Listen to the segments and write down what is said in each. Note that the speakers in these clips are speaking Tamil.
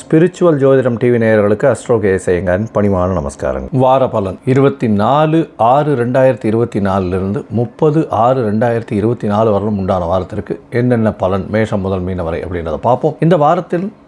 ஸ்பிரிச்சுவல் ஜோதிடம் டிவி நேயர்களுக்கு அஸ்ட்ரோ கேசையங்கன் பணிவான நமஸ்காரங்கள். வார பலன். இருபத்தி நாலு ஆறு ரெண்டாயிரத்தி இருபத்தி நாலுலேருந்து முப்பது ஆறு ரெண்டாயிரத்தி இருபத்தி நாலு வரலும் உண்டான வாரத்திற்கு என்னென்ன பலன் மேஷம் முதல் மீன வரை அப்படின்றத பார்ப்போம். இந்த வாரத்தில்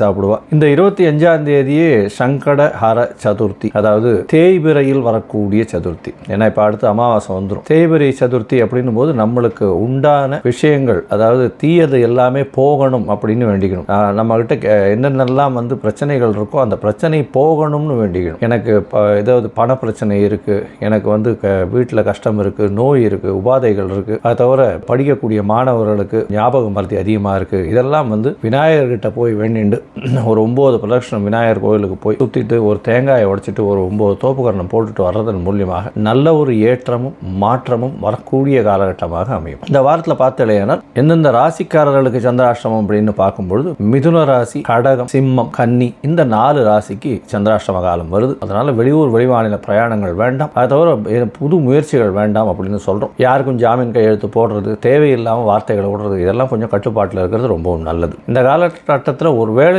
சாப்பிடுவா. இந்த இருபத்தி அஞ்சாம் தேதியே சங்கட ஹர சதுர்த்தி அதாவது தேய்பிரையில் வரக்கூடிய சதுர்த்தி. ஏன்னா இப்போ அடுத்து அமாவாசை வந்துடும் தேய்பிரை சதுர்த்தி அப்படின்னும் போது நம்மளுக்கு உண்டான விஷயங்கள் அதாவது தீயது எல்லாமே போகணும் அப்படின்னு வேண்டிக்கணும். ஆஹ் நம்ம கிட்ட கே- என்னென்னலாம் வந்து பிரச்சனைகள் இருக்கோ அந்த பிரச்சனை போகணும்னு வேண்டிக்கணும். எனக்கு ப- ஏதாவது பண பிரச்சனை இருக்கு எனக்கு வந்து வீட்டில் கஷ்டம் இருக்கு நோய் இருக்கு உபாதைகள் இருக்கு. அதை தவிர படிக்கக்கூடிய மாணவர்களுக்கு ஞாபகம் மருத்தி அதிகமாக இருக்கு. இதெல்லாம் வந்து விநாயகர்கிட்ட போய் வேண்டிண்டு ஒரு ஒம்பது பிரதட்சணம் விநாயகர் கோயிலுக்கு போய் சுற்றிட்டு ஒரு தேங்காயை உடைச்சிட்டு ஒரு ஒம்பது தோப்புக்கரணம் போட்டுட்டு வர்றதன் மூலியமாக நல்ல ஒரு ஏற்றமும் மாற்றமும் வரக்கூடிய காலகட்டமாக அமையும். இந்த வாரத்தில் பார்த்தலையானால் எந்தெந்த ராசிக்காரர்களுக்கு சந்திராஷ்டமம் அப்படின்னு பார்க்கும்பொழுது மிதுன ராசி கடகம் சிம்மம் கன்னி இந்த நாலு ராசிக்கு சந்திராஷ்டம காலம் வருது. அதனால வெளியூர் வெளிமாநில பிரயாணங்கள் வேண்டாம். அதை தவிர புது முயற்சிகள் வேண்டாம் அப்படின்னு சொல்கிறோம் யாருக்கும் ஜாமீன் கையெழுத்து போடுறது தேவையில்லாமல் வார்த்தைகளை விடுறது இதெல்லாம் கொஞ்சம் கட்டுப்பாட்டில் இருக்கிறது ரொம்பவும் நல்லது. இந்த காலகட்டத்தில் ஒருவேளை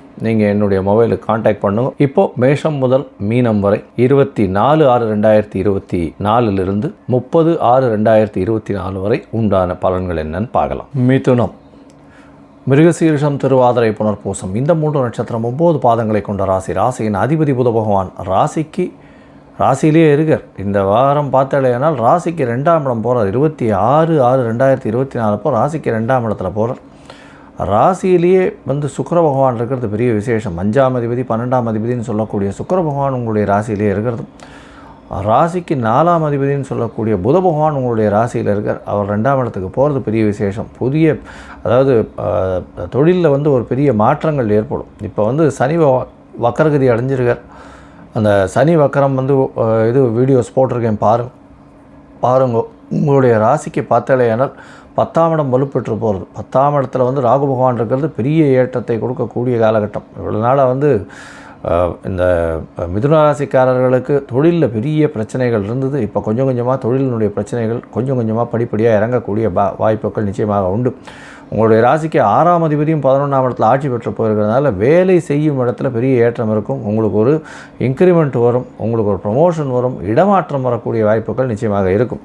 நீங்கள் என்னுடைய மொபைலுக்கு காண்டாக்ட் பண்ணுங்கள் இப்போது மேஷம் முதல் மீனம் வரை இருபத்தி நாலு ஆறு ரெண்டாயிரத்தி இருபத்தி நாலுலேருந்து முப்பது ஆறு ரெண்டாயிரத்தி இருபத்தி நாலு வரை உண்டான பலன்கள் என்னன்னு பார்க்கலாம். மிதுனம். மிருகசீரிஷம் திருவாதிரை புனர்பூசம் இந்த மூன்று நட்சத்திரம் ஒம்பது பாதங்களை கொண்ட ராசி. ராசியின் அதிபதி புத பகவான் ராசிக்கு ராசியிலேயே இருக்கார். இந்த வாரம் பார்த்தாலேனால் ராசிக்கு ரெண்டாம் இடம் போகிறார் இருபத்தி ஆறு ஆறு ரெண்டாயிரத்தி இருபத்தி நாலு அப்போ ராசிக்கு ரெண்டாம் இடத்துல போகிறார் ராசியிலேயே வந்து சுக்கர பகவான் இருக்கிறது பெரிய விசேஷம். அஞ்சாம் அதிபதி பன்னெண்டாம் அதிபதினு சொல்லக்கூடிய சுக்கர பகவான் உங்களுடைய ராசியிலேயே இருக்கிறது. ராசிக்கு நாலாம் அதிபதினு சொல்லக்கூடிய புத பகவான் உங்களுடைய ராசியில் இருக்கார். அவர் ரெண்டாம் இடத்துக்கு போகிறது பெரிய விசேஷம். புதிய அதாவது தொழிலில் வந்து ஒரு பெரிய மாற்றங்கள் ஏற்படும். இப்போ வந்து சனி பகவான் வக்கரகதி அடைஞ்சிருக்கார். அந்த சனி வக்கரம் வந்து இது வீடியோஸ் போட்டிருக்கேன் பாருங்க. பாருங்க. உங்களுடைய ராசிக்கு பார்த்தாலேயானால் பத்தாம் இடம் வலுப்பெற்று போகிறது. பத்தாம் இடத்துல வந்து ராகு பகவான் இருக்கிறது பெரிய ஏற்றத்தை கொடுக்கக்கூடிய காலகட்டம். இவ்வளோ நாளாக வந்து இந்த மிதுனராசிக்காரர்களுக்கு தொழிலில் பெரிய பிரச்சனைகள் இருந்தது. இப்போ கொஞ்சம் கொஞ்சமாக தொழிலினுடைய பிரச்சனைகள் கொஞ்சம் கொஞ்சமாக படிப்படியாக இறங்கக்கூடிய பா வாய்ப்புகள் நிச்சயமாக உண்டு. உங்களுடைய ராசிக்கு ஆறாம் அதிபதியும் பதினொன்றாம் இடத்துல ஆட்சி பெற்று போயிருக்கிறதுனால வேலை செய்யும் இடத்துல பெரிய ஏற்றம் இருக்கும். உங்களுக்கு ஒரு இன்க்ரிமெண்ட் வரும் உங்களுக்கு ஒரு ப்ரொமோஷன் வரும் இடமாற்றம் வரக்கூடிய வாய்ப்புகள் நிச்சயமாக இருக்கும்.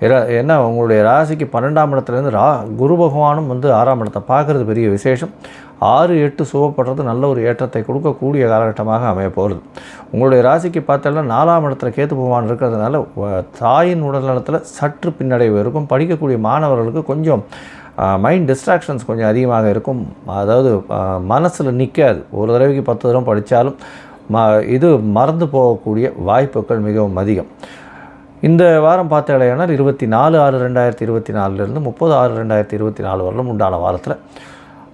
ஏன்னா- ஏன்னா உங்களுடைய ராசிக்கு பன்னெண்டாம் இடத்துலேருந்து ரா குரு பகவானும் வந்து ஆறாம் இடத்தை பார்க்குறது பெரிய விசேஷம். ஆறு எட்டு சுவப்படுறது நல்ல ஒரு ஏற்றத்தை கொடுக்கக்கூடிய காலகட்டமாக அமைய போகிறது. உங்களுடைய ராசிக்கு பார்த்தோம்னா நாலாம் இடத்துல கேத்து பகவான் இருக்கிறதுனால தாயின் உடல்நலத்தில் சற்று பின்னடைவு இருக்கும். படிக்கக்கூடிய மாணவர்களுக்கு கொஞ்சம் மைண்ட் டிஸ்ட்ராக்ஷன்ஸ் கொஞ்சம் அதிகமாக இருக்கும். அதாவது மனசில் நிற்காது ஒரு தடவைக்கு பத்து தடவை படித்தாலும் ம இது மறந்து போகக்கூடிய வாய்ப்புகள் மிகவும் அதிகம். இந்த வாரம் பார்த்தாலேயானால் இருபத்தி நாலு ஆறு ரெண்டாயிரத்தி இருபத்தி நாலுலேருந்து முப்பது ஆறு ரெண்டாயிரத்தி இருபத்தி நாலு வரலும் உண்டான வாரத்தில்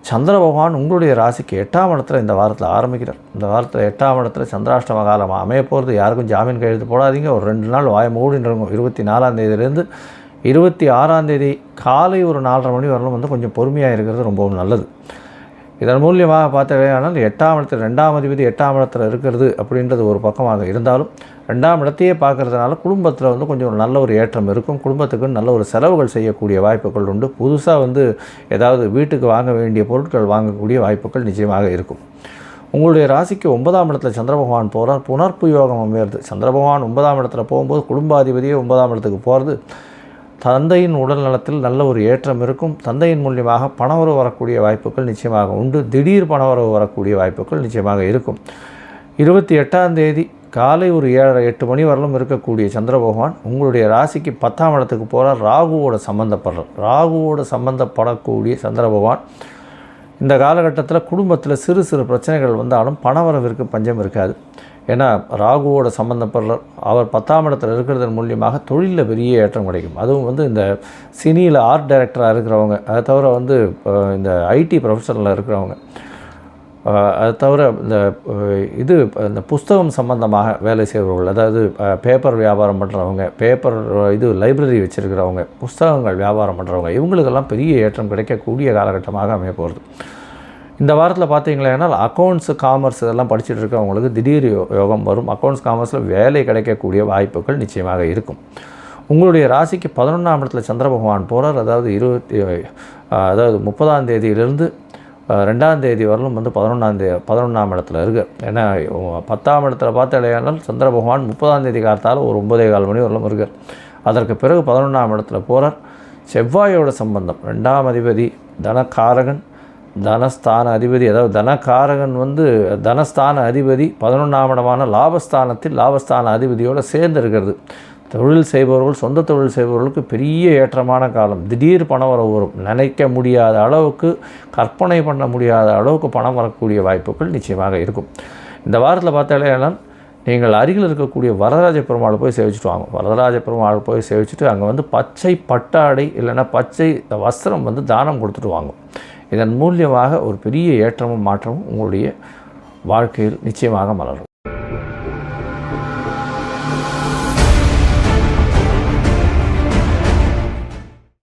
சந்திர பகவான் உங்களுடைய ராசிக்கு எட்டாம் இடத்துல இந்த வாரத்தில் ஆரம்பிக்கிறார். இந்த வாரத்தில் எட்டாம் இடத்துல சந்திராஷ்டம காலம் அமைய போகிறது யாருக்கும் ஜாமீன் கையெழுத்து போடாதீங்க. ஒரு ரெண்டு நாள் வாய மூடின்றவங்க இருபத்தி நாலாம் தேதியிலேருந்து இருபத்தி ஆறாம் தேதி காலை ஒரு நாலரை மணி வரலும் வந்து கொஞ்சம் பொறுமையாக இருக்கிறது ரொம்பவும் நல்லது. இதன் மூலியமாக பார்த்தவையானால் எட்டாம் இடத்தில் ரெண்டாம் அதிபதி எட்டாம் இடத்துல இருக்கிறது அப்படின்றது ஒரு பக்கமாக இருந்தாலும் ரெண்டாம் இடத்தையே பார்க்கறதுனால குடும்பத்தில் வந்து கொஞ்சம் ஒரு நல்ல ஒரு ஏற்றம் இருக்கும். குடும்பத்துக்கு நல்ல ஒரு செலவுகள் செய்யக்கூடிய வாய்ப்புகள் உண்டு. புதுசாக வந்து ஏதாவது வீட்டுக்கு வாங்க வேண்டிய பொருட்கள் வாங்கக்கூடிய வாய்ப்புகள் நிச்சயமாக இருக்கும். உங்களுடைய ராசிக்கு ஒன்பதாம் இடத்துல சந்திர பகவான் போகிறார் புனர்ப்பு யோகம் அமையிறது. சந்திர பகவான் ஒன்பதாம் இடத்துல போகும்போது குடும்பாதிபதியே ஒன்பதாம் இடத்துக்கு போகிறது தந்தையின் உடல் நலத்தில் நல்ல ஒரு ஏற்றம் இருக்கும். தந்தையின் மூலியமாக பணவரவு வரக்கூடிய வாய்ப்புகள் நிச்சயமாக உண்டு. திடீர் பணவரவு வரக்கூடிய வாய்ப்புகள் நிச்சயமாக இருக்கும். இருபத்தி எட்டாம் தேதி காலை ஒரு ஏழரை எட்டு மணி வரலும் இருக்கக்கூடிய சந்திர பகவான் உங்களுடைய ராசிக்கு பத்தாம் இடத்துக்கு போகிறார் ராகுவோட சம்மந்தப்படுறார் ராகுவோட சம்மந்தப்படக்கூடிய சந்திர பகவான் இந்த காலகட்டத்தில் குடும்பத்தில் சிறு சிறு பிரச்சனைகள் வந்தாலும் பணவரவிற்கு பஞ்சம் இருக்காது. ஏன்னா ராகுவோட சம்மந்தப்படுற அவர் பத்தாம் இடத்துல இருக்கிறதன் மூலியமாக தொழிலில் பெரிய ஏற்றம் கிடைக்கும். அதுவும் வந்து இந்த சினியில் ஆர்ட் டைரக்டராக இருக்கிறவங்க அதை தவிர வந்து இந்த ஐடி ப்ரொஃபஷனில் இருக்கிறவங்க அது தவிர இந்த இது இந்த புஸ்தகம் சம்மந்தமாக வேலை செய்பவர்கள் அதாவது பேப்பர் வியாபாரம் பண்ணுறவங்க பேப்பர் இது லைப்ரரி வச்சுருக்கிறவங்க புஸ்தகங்கள் வியாபாரம் பண்ணுறவங்க இவங்களுக்கெல்லாம் பெரிய ஏற்றம் கிடைக்கக்கூடிய காலகட்டமாக அமைய போகிறது இந்த வாரத்தில் பார்த்தீங்களேனால் அக்கௌண்ட்ஸு காமர்ஸ் இதெல்லாம் படிச்சுட்டு இருக்கவங்களுக்கு திடீர் யோகம் வரும். அக்கௌண்ட்ஸ் காமர்ஸில் வேலை கிடைக்கக்கூடிய வாய்ப்புகள் நிச்சயமாக இருக்கும். உங்களுடைய ராசிக்கு பதினொன்றாம் இடத்துல சந்திர பகவான் போகிறார் அதாவது இருபத்தி அதாவது முப்பதாம் தேதியிலிருந்து ரெண்டாம் தேதி வரலும் வந்து பதினொன்றாம் தேதி பதினொன்றாம் இடத்துல இருக்குது ஏன்னா பத்தாம் இடத்துல பார்த்தாலேயானால் சந்திர பகவான் முப்பதாம் தேதி காலத்தால் ஒரு ஒன்பதே கால் மணி வரலும் இருக்கார் அதற்கு பிறகு பதினொன்றாம் இடத்துல போகிறார் செவ்வாயோட சம்பந்தம் ரெண்டாம் அதிபதி தனக்காரகன் தனஸ்தான அதிபதி அதாவது தனக்காரகன் வந்து தனஸ்தான அதிபதி பதினொன்றாம் இடமான லாபஸ்தானத்தில் லாபஸ்தான அதிபதியோடு சேர்ந்து இருக்கிறது. தொழில் செய்பவர்கள் சொந்த தொழில் செய்பவர்களுக்கு பெரிய ஏற்றமான காலம். திடீர் பணம் வர வரும். நினைக்க முடியாத அளவுக்கு கற்பனை பண்ண முடியாத அளவுக்கு பணம் வரக்கூடிய வாய்ப்புகள் நிச்சயமாக இருக்கும். இந்த வாரத்தில் பார்த்தாலே நீங்கள் அருகில் இருக்கக்கூடிய வரதராஜ பெருமாள் போய் சேவிச்சுட்டு வாங்க. வரதராஜ பெருமாள் போய் சேவிச்சுட்டு அங்கே வந்து பச்சை பட்டாடை இல்லைன்னா பச்சை வஸ்திரம் வந்து தானம் கொடுத்துட்டு வாங்க. இதன் மூலியமாக ஒரு பெரிய ஏற்றமும் மாற்றமும் உங்களுடைய வாழ்க்கையில் நிச்சயமாக மலரும்.